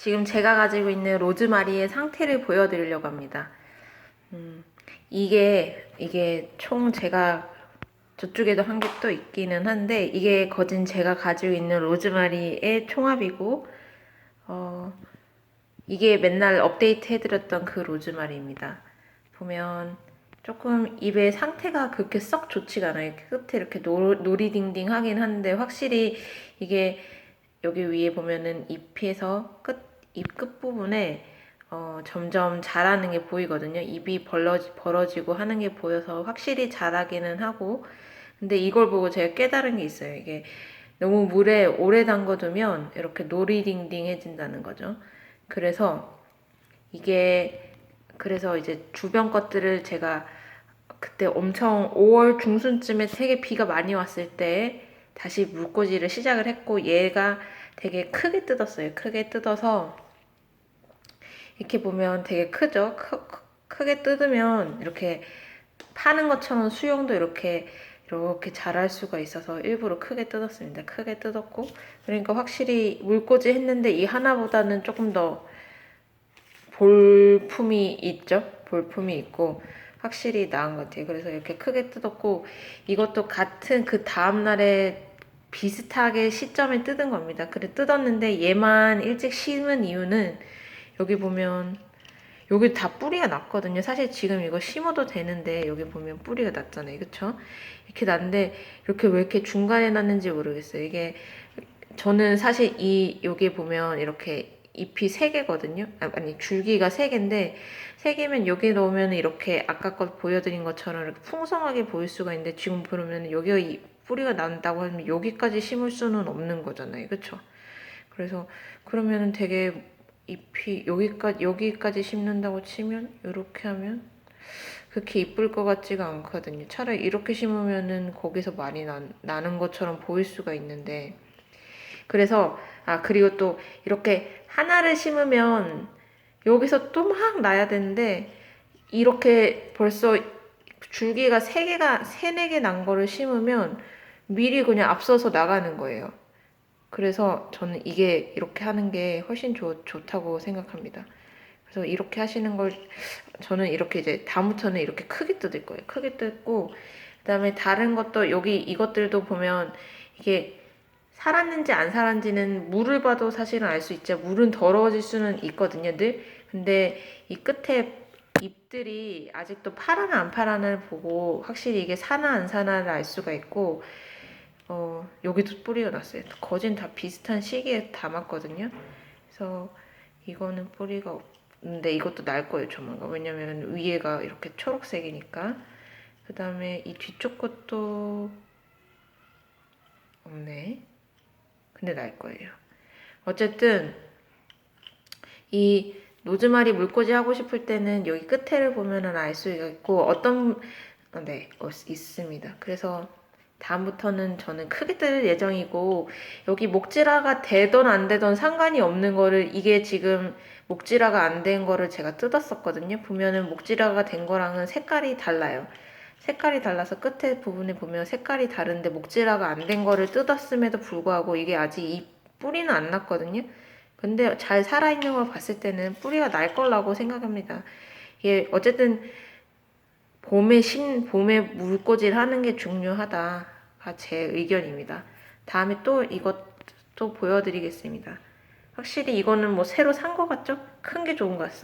지금 제가 가지고 있는 로즈마리의 상태를 보여드리려고 합니다. 음, 이게 이게 총 제가 저쪽에도 한 개 또 있기는 한데 이게 거진 제가 가지고 있는 로즈마리의 총합이고 어 이게 맨날 업데이트 해드렸던 그 로즈마리입니다. 보면 조금 입의 상태가 그렇게 썩 좋지가 않아요. 끝에 이렇게 노, 노리딩딩 하긴 하는데 확실히 이게 여기 위에 보면은 잎에서 끝, 입 끝부분에 어, 점점 자라는 게 보이거든요. 입이 벌러지, 벌어지고 하는 게 보여서 확실히 자라기는 하고 근데 이걸 보고 제가 깨달은 게 있어요. 이게 너무 물에 오래 담궈두면 이렇게 노리딩딩해진다는 거죠. 그래서 이게 그래서 이제 주변 것들을 제가 그때 엄청 5월 중순쯤에 되게 비가 많이 왔을 때 다시 물꽂이를 시작을 했고 얘가 되게 크게 뜯었어요. 크게 뜯어서 이렇게 보면 되게 크죠. 크, 크- 크게 뜯으면 이렇게 파는 것처럼 수영도 이렇게 이렇게 자랄 수가 있어서 일부러 크게 뜯었습니다. 크게 뜯었고 그러니까 확실히 물꽂이 했는데 이 하나보다는 조금 더 볼품이 있죠. 볼품이 있고 확실히 나은 것 같아요. 그래서 이렇게 크게 뜯었고 이것도 같은 그 다음 날에 비슷하게 시점에 뜯은 겁니다. 그래 뜯었는데 얘만 일찍 심은 이유는 여기 보면 여기 다 뿌리가 났거든요. 사실 지금 이거 심어도 되는데 여기 보면 뿌리가 났잖아요. 그쵸? 이렇게 났는데 이렇게 왜 이렇게 중간에 났는지 모르겠어요. 이게 저는 사실 이 여기 보면 이렇게 잎이 세 개거든요. 아, 아니 줄기가 세 개인데 세 개면 여기 넣으면 이렇게 아까 거 보여드린 것처럼 이렇게 풍성하게 보일 수가 있는데 지금 보면 여기가 이 뿌리가 난다고 하면 여기까지 심을 수는 없는 거잖아요. 그쵸? 그래서 그러면은 되게 잎이 여기까지 여기까지 심는다고 치면 이렇게 하면 그렇게 이쁠 것 같지가 않거든요. 차라리 이렇게 심으면은 거기서 많이 나, 나는 것처럼 보일 수가 있는데 그래서 아 그리고 또 이렇게 하나를 심으면 여기서 또 막 나야 되는데 이렇게 벌써 줄기가 세 개가 세네 개 난 거를 심으면 미리 그냥 앞서서 나가는 거예요. 그래서 저는 이게 이렇게 하는 게 훨씬 좋, 좋다고 생각합니다. 그래서 이렇게 하시는 걸 저는 이렇게 이제 다음부터는 이렇게 크게 뜯을 거예요. 크게 뜯고 그다음에 다른 것도 여기 이것들도 보면 이게 살았는지 안 살았는지는 물을 봐도 사실은 알 수 있죠. 물은 더러워질 수는 있거든요, 늘. 근데 이 끝에 잎들이 아직도 파라나 안 파라나를 보고 확실히 이게 사나 안 사나를 알 수가 있고 어, 여기도 뿌리가 났어요. 거진 다 비슷한 시기에 담았거든요. 그래서 이거는 뿌리가 없는데 이것도 날 거예요, 조만간. 왜냐면 위에가 이렇게 초록색이니까. 그 다음에 이 뒤쪽 것도 없네. 근데 날 거예요. 어쨌든 이 로즈마리 물꽂이 하고 싶을 때는 여기 끝에를 보면은 알 수가 있고 어떤 어, 네 어, 있습니다. 그래서 다음부터는 저는 크게 뜰 예정이고 여기 목지라가 되던 안 되던 상관이 없는 거를 이게 지금 목지라가 안 된 거를 제가 뜯었었거든요. 보면은 목지라가 된 거랑은 색깔이 달라요. 색깔이 달라서 끝에 부분에 보면 색깔이 다른데 목지라가 안 된 거를 뜯었음에도 불구하고 이게 아직 이 뿌리는 안 났거든요. 근데 잘 살아있는 걸 봤을 때는 뿌리가 날 거라고 생각합니다. 이게 어쨌든 봄에 신 봄에 물꽂이를 하는 게 중요하다가 제 의견입니다. 다음에 또 이것 또 보여드리겠습니다. 확실히 이거는 뭐 새로 산 거 같죠? 큰 게 좋은 것